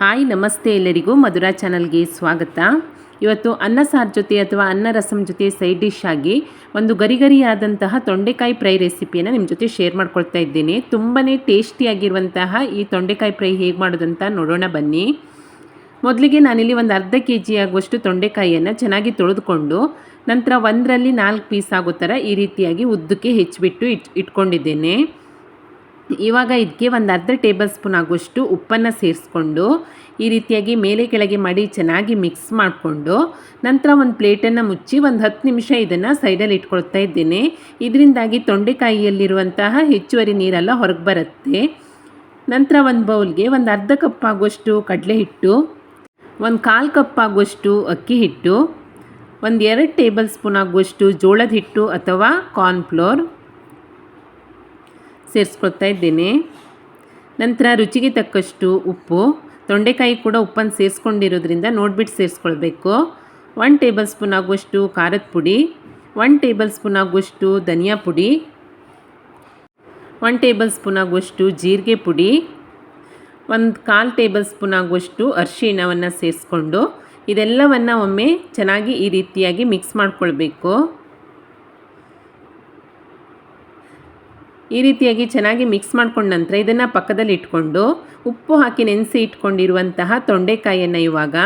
Hi, ನಮಸ್ತೆ ಎಲ್ಲರಿಗೂ ಮಧುರಾ ಚಾನಲ್ಗೆ ಸ್ವಾಗತ. ಇವತ್ತು ಅನ್ನ ಸಾರು ಜೊತೆ ಅಥವಾ ಅನ್ನ ರಸಂ ಜೊತೆ ಸೈಡ್ ಡಿಶ್ ಆಗಿ ಒಂದು ಗರಿಗರಿಯಾದಂತಹ ತೊಂಡೆಕಾಯಿ ಫ್ರೈ ರೆಸಿಪಿಯನ್ನು ನಿಮ್ಮ ಜೊತೆ ಶೇರ್ ಮಾಡ್ಕೊಳ್ತಾ ಇದ್ದೇನೆ. ತುಂಬಾ ಟೇಸ್ಟಿಯಾಗಿರುವಂತಹ ಈ ತೊಂಡೆಕಾಯಿ ಫ್ರೈ ಹೇಗೆ ಮಾಡೋದಂತ ನೋಡೋಣ ಬನ್ನಿ. ಮೊದಲಿಗೆ ನಾನಿಲ್ಲಿ ಒಂದು ಅರ್ಧ ಕೆ ಜಿ ಆಗುವಷ್ಟು ತೊಂಡೆಕಾಯಿಯನ್ನು ಚೆನ್ನಾಗಿ ತೊಳೆದುಕೊಂಡು ನಂತರ ಒಂದರಲ್ಲಿ ನಾಲ್ಕು ಪೀಸ್ ಆಗೋ ಥರ ಈ ರೀತಿಯಾಗಿ ಉದ್ದಕ್ಕೆ ಹೆಚ್ಚಿಬಿಟ್ಟು ಇಟ್, ಇಟ್ಕೊಂಡಿದ್ದೇನೆ. ಇವಾಗ ಇದಕ್ಕೆ ಒಂದು ಅರ್ಧ ಟೇಬಲ್ ಸ್ಪೂನ್ ಆಗುವಷ್ಟು ಉಪ್ಪನ್ನು ಸೇರಿಸ್ಕೊಂಡು ಈ ರೀತಿಯಾಗಿ ಮೇಲೆ ಕೆಳಗೆ ಮಾಡಿ ಚೆನ್ನಾಗಿ ಮಿಕ್ಸ್ ಮಾಡಿಕೊಂಡು ನಂತರ ಒಂದು ಪ್ಲೇಟನ್ನು ಮುಚ್ಚಿ ಒಂದು ಹತ್ತು ನಿಮಿಷ ಇದನ್ನು ಸೈಡಲ್ಲಿ ಇಟ್ಕೊಳ್ತಾ ಇದ್ದೇನೆ. ಇದರಿಂದಾಗಿ ತೊಂಡೆಕಾಯಿಯಲ್ಲಿರುವಂತಹ ಹೆಚ್ಚುವರಿ ನೀರೆಲ್ಲ ಹೊರಗೆ ಬರುತ್ತೆ. ನಂತರ ಒಂದು ಬೌಲ್ಗೆ ಒಂದು ಅರ್ಧ ಕಪ್ ಆಗುವಷ್ಟು ಕಡಲೆ ಹಿಟ್ಟು, ಒಂದು ಕಾಲು ಕಪ್ ಆಗುವಷ್ಟು ಅಕ್ಕಿ ಹಿಟ್ಟು, ಒಂದು ಎರಡು ಟೇಬಲ್ ಸ್ಪೂನ್ ಆಗುವಷ್ಟು ಜೋಳದ ಹಿಟ್ಟು ಅಥವಾ ಕಾರ್ನ್ಫ್ಲೋರ್ ಸೇರಿಸ್ಕೊಳ್ತಾ ಇದ್ದೇನೆ. ನಂತರ ರುಚಿಗೆ ತಕ್ಕಷ್ಟು ಉಪ್ಪು, ತೊಂಡೆಕಾಯಿ ಕೂಡ ಉಪ್ಪನ್ನು ಸೇರಿಸ್ಕೊಂಡಿರೋದ್ರಿಂದ ನೋಡ್ಬಿಟ್ಟು ಸೇರಿಸ್ಕೊಳ್ಬೇಕು. ಒನ್ ಟೇಬಲ್ ಸ್ಪೂನ್ ಆಗುವಷ್ಟು ಖಾರದ ಪುಡಿ ಒನ್ ಟೇಬಲ್ ಸ್ಪೂನ್ ಆಗುವಷ್ಟು ಧನಿಯಾ ಪುಡಿ ಒನ್ ಟೇಬಲ್ ಸ್ಪೂನ್ ಆಗುವಷ್ಟು ಜೀರಿಗೆ ಪುಡಿ, ಒಂದು ಕಾಲು ಟೇಬಲ್ ಸ್ಪೂನ್ ಆಗುವಷ್ಟು ಅರಿಶಿಣವನ್ನು ಸೇರಿಸ್ಕೊಂಡು ಇದೆಲ್ಲವನ್ನು ಒಮ್ಮೆ ಚೆನ್ನಾಗಿ ಈ ರೀತಿಯಾಗಿ ಮಿಕ್ಸ್ ಮಾಡ್ಕೊಳ್ಬೇಕು. ಈ ರೀತಿಯಾಗಿ ಚೆನ್ನಾಗಿ ಮಿಕ್ಸ್ ಮಾಡ್ಕೊಂಡ ನಂತರ ಇದನ್ನು ಪಕ್ಕದಲ್ಲಿ ಇಟ್ಕೊಂಡು ಉಪ್ಪು ಹಾಕಿ ನೆನೆಸಿ ಇಟ್ಕೊಂಡಿರುವಂತಹ ತೊಂಡೆಕಾಯಿಯನ್ನು ಇವಾಗ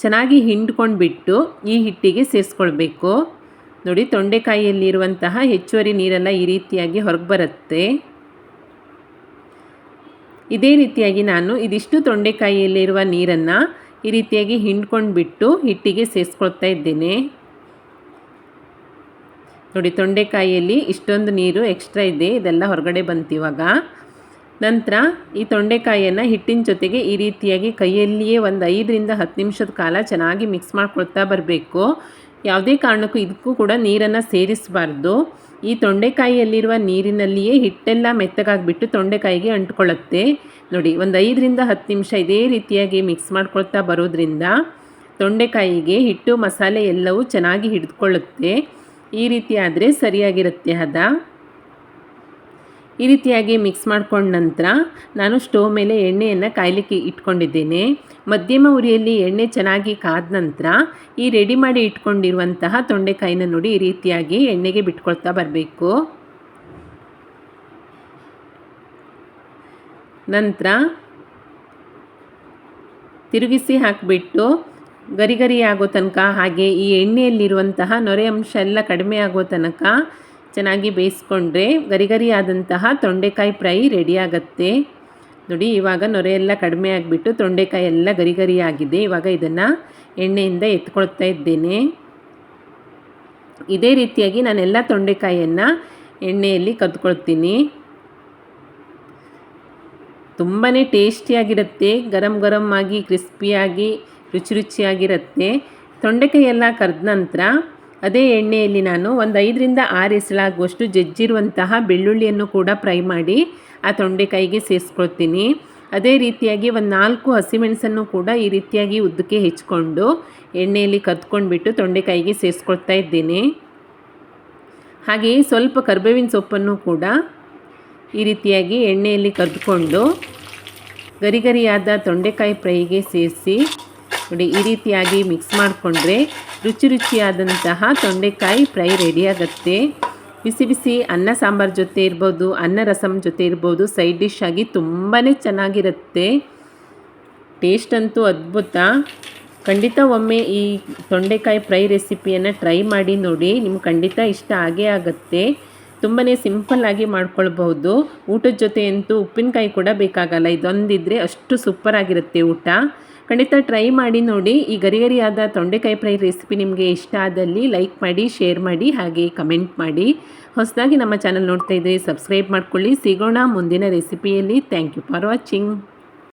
ಚೆನ್ನಾಗಿ ಹಿಂಡ್ಕೊಂಡು ಬಿಟ್ಟು ಈ ಹಿಟ್ಟಿಗೆ ಸೇರಿಸ್ಕೊಳ್ಬೇಕು. ನೋಡಿ, ತೊಂಡೆಕಾಯಿಯಲ್ಲಿರುವಂತಹ ಹೆಚ್ಚುವರಿ ನೀರೆಲ್ಲ ಈ ರೀತಿಯಾಗಿ ಹೊರಗೆ ಬರುತ್ತೆ. ಇದೇ ರೀತಿಯಾಗಿ ನಾನು ಇದಿಷ್ಟು ತೊಂಡೆಕಾಯಿಯಲ್ಲಿರುವ ನೀರನ್ನು ಈ ರೀತಿಯಾಗಿ ಹಿಂಡ್ಕೊಂಡು ಬಿಟ್ಟು ಹಿಟ್ಟಿಗೆ ಸೇರಿಸ್ಕೊಳ್ತಾ ಇದ್ದೇನೆ. ನೋಡಿ, ತೊಂಡೆಕಾಯಿಯಲ್ಲಿ ಇಷ್ಟೊಂದು ನೀರು ಎಕ್ಸ್ಟ್ರಾ ಇದೆ. ಇದೆಲ್ಲ ಹೊರಗಡೆ ಬಂತು ಇವಾಗ. ನಂತರ ಈ ತೊಂಡೆಕಾಯಿಯನ್ನು ಹಿಟ್ಟಿನ ಜೊತೆಗೆ ಈ ರೀತಿಯಾಗಿ ಕೈಯಲ್ಲಿಯೇ ಒಂದು ಐದರಿಂದ ಹತ್ತು ನಿಮಿಷದ ಕಾಲ ಚೆನ್ನಾಗಿ ಮಿಕ್ಸ್ ಮಾಡ್ಕೊಳ್ತಾ ಬರಬೇಕು. ಯಾವುದೇ ಕಾರಣಕ್ಕೂ ಇದಕ್ಕೂ ಕೂಡ ನೀರನ್ನು ಸೇರಿಸಬಾರ್ದು. ಈ ತೊಂಡೆಕಾಯಿಯಲ್ಲಿರುವ ನೀರಿನಲ್ಲಿಯೇ ಹಿಟ್ಟೆಲ್ಲ ಮೆತ್ತಗಾಗಿಬಿಟ್ಟು ತೊಂಡೆಕಾಯಿಗೆ ಅಂಟ್ಕೊಳ್ಳುತ್ತೆ. ನೋಡಿ, ಒಂದು ಐದರಿಂದ ಹತ್ತು ನಿಮಿಷ ಇದೇ ರೀತಿಯಾಗಿ ಮಿಕ್ಸ್ ಮಾಡ್ಕೊಳ್ತಾ ಬರೋದ್ರಿಂದ ತೊಂಡೆಕಾಯಿಗೆ ಹಿಟ್ಟು, ಮಸಾಲೆ ಎಲ್ಲವೂ ಚೆನ್ನಾಗಿ ಹಿಡಿದುಕೊಳ್ಳುತ್ತೆ. ಈ ರೀತಿ ಆದರೆ ಸರಿಯಾಗಿರುತ್ತೆ ಹದ. ಈ ರೀತಿಯಾಗಿ ಮಿಕ್ಸ್ ಮಾಡ್ಕೊಂಡ ನಂತರ ನಾನು ಸ್ಟೋವ್ ಮೇಲೆ ಎಣ್ಣೆಯನ್ನು ಕಾಯಲಿಕ್ಕೆ ಇಟ್ಕೊಂಡಿದ್ದೇನೆ. ಮಧ್ಯಮ ಉರಿಯಲ್ಲಿ ಎಣ್ಣೆ ಚೆನ್ನಾಗಿ ಕಾದ ನಂತರ ಈ ರೆಡಿ ಮಾಡಿ ಇಟ್ಕೊಂಡಿರುವಂತಹ ತೊಂಡೆಕಾಯಿನ ನೋಡಿ ಈ ರೀತಿಯಾಗಿ ಎಣ್ಣೆಗೆ ಬಿಟ್ಕೊಳ್ತಾ ಬರಬೇಕು. ನಂತರ ತಿರುಗಿಸಿ ಹಾಕಿಬಿಟ್ಟು ಗರಿ ಆಗೋ ತನಕ, ಹಾಗೆ ಈ ಎಣ್ಣೆಯಲ್ಲಿರುವಂತಹ ನೊರೆ ಅಂಶ ಎಲ್ಲ ಕಡಿಮೆ ಆಗೋ ತನಕ ಚೆನ್ನಾಗಿ ಬೇಯಿಸ್ಕೊಂಡ್ರೆ ಗರಿ ಗರಿ ತೊಂಡೆಕಾಯಿ ಫ್ರೈ ರೆಡಿ ಆಗುತ್ತೆ. ನೋಡಿ, ಇವಾಗ ನೊರೆ ಎಲ್ಲ ಕಡಿಮೆ ಆಗಿಬಿಟ್ಟು ತೊಂಡೆಕಾಯಿ ಎಲ್ಲ ಗರಿ ಗರಿ ಆಗಿದೆ ಇವಾಗ ಇದನ್ನು ಎಣ್ಣೆಯಿಂದ ಎತ್ಕೊಳ್ತಾ ಇದ್ದೇನೆ. ಇದೇ ರೀತಿಯಾಗಿ ನಾನೆಲ್ಲ ತೊಂಡೆಕಾಯಿಯನ್ನು ಎಣ್ಣೆಯಲ್ಲಿ ಕದ್ಕೊಳ್ತೀನಿ. ತುಂಬಾ ಟೇಸ್ಟಿಯಾಗಿರುತ್ತೆ. ಗರಂ ಗರಮ್ ಆಗಿ, ಕ್ರಿಸ್ಪಿಯಾಗಿ ರುಚಿ ರುಚಿಯಾಗಿರುತ್ತೆ. ತೊಂಡೆಕಾಯೆಲ್ಲ ಕರಿದ ನಂತರ ಅದೇ ಎಣ್ಣೆಯಲ್ಲಿ ನಾನು ಒಂದು ಐದರಿಂದ ಆರು ಎಸಳಾಗುವಷ್ಟು ಜಜ್ಜಿರುವಂತಹ ಬೆಳ್ಳುಳ್ಳಿಯನ್ನು ಕೂಡ ಫ್ರೈ ಮಾಡಿ ಆ ತೊಂಡೆಕಾಯಿಗೆ ಸೇರಿಸ್ಕೊಳ್ತೀನಿ. ಅದೇ ರೀತಿಯಾಗಿ ಒಂದು ನಾಲ್ಕು ಹಸಿಮೆಣಸನ್ನು ಕೂಡ ಈ ರೀತಿಯಾಗಿ ಉದ್ದಕ್ಕೆ ಹೆಚ್ಕೊಂಡು ಎಣ್ಣೆಯಲ್ಲಿ ಕದ್ಕೊಂಡ್ಬಿಟ್ಟು ತೊಂಡೆಕಾಯಿಗೆ ಸೇರಿಸ್ಕೊಳ್ತಾ ಇದ್ದೀನಿ. ಹಾಗೆಯೇ ಸ್ವಲ್ಪ ಕರ್ಬೇವಿನ ಸೊಪ್ಪನ್ನು ಕೂಡ ಈ ರೀತಿಯಾಗಿ ಎಣ್ಣೆಯಲ್ಲಿ ಕದ್ಕೊಂಡು ಗರಿಗರಿಯಾದ ತೊಂಡೆಕಾಯಿ ಫ್ರೈಗೆ ಸೇರಿಸಿ ನೋಡಿ ಈ ರೀತಿಯಾಗಿ ಮಿಕ್ಸ್ ಮಾಡಿಕೊಂಡ್ರೆ ರುಚಿ ರುಚಿಯಾದಂತಹ ತೊಂಡೆಕಾಯಿ ಫ್ರೈ ರೆಡಿಯಾಗತ್ತೆ ಬಿಸಿ ಬಿಸಿ ಅನ್ನ ಸಾಂಬಾರು ಜೊತೆ ಇರ್ಬೋದು, ಅನ್ನ ರಸಮ್ ಜೊತೆ ಇರ್ಬೋದು ಸೈಡ್ ಡಿಶ್ ಆಗಿ ತುಂಬಾ ಚೆನ್ನಾಗಿರುತ್ತೆ. ಟೇಸ್ಟ್ ಅಂತೂ ಅದ್ಭುತ. ಖಂಡಿತ ಒಮ್ಮೆ ಈ ತೊಂಡೆಕಾಯಿ ಫ್ರೈ ರೆಸಿಪಿಯನ್ನು ಟ್ರೈ ಮಾಡಿ ನೋಡಿ, ನಿಮ್ಗೆ ಖಂಡಿತ ಇಷ್ಟ ಆಗೇ ಆಗುತ್ತೆ. ತುಂಬಾ ಸಿಂಪಲ್ಲಾಗಿ ಮಾಡ್ಕೊಳ್ಬಹುದು. ಊಟದ ಜೊತೆ ಅಂತೂ ಉಪ್ಪಿನಕಾಯಿ ಕೂಡ ಬೇಕಾಗಲ್ಲ. ಇದೊಂದಿದ್ರೆ ಅಷ್ಟು ಸೂಪರಾಗಿರುತ್ತೆ ಊಟ. ಖಂಡಿತ ಟ್ರೈ ಮಾಡಿ ನೋಡಿ. ಈ ಗರಿ ಗರಿಯಾದ ತೊಂಡೆಕಾಯಿ ಫ್ರೈ ರೆಸಿಪಿ ನಿಮಗೆ ಇಷ್ಟ ಆದಲ್ಲಿ ಲೈಕ್ ಮಾಡಿ ಶೇರ್ ಮಾಡಿ, ಹಾಗೆ ಕಮೆಂಟ್ ಮಾಡಿ. ಹೊಸದಾಗಿ ನಮ್ಮ ಚಾನಲ್ ನೋಡ್ತಾ ಇದ್ದರೆ ಸಬ್ಸ್ಕ್ರೈಬ್ ಮಾಡ್ಕೊಳ್ಳಿ. ಸಿಗೋಣ ಮುಂದಿನ ರೆಸಿಪಿಯಲ್ಲಿ ಥ್ಯಾಂಕ್ ಯು ಫಾರ್ ವಾಚಿಂಗ್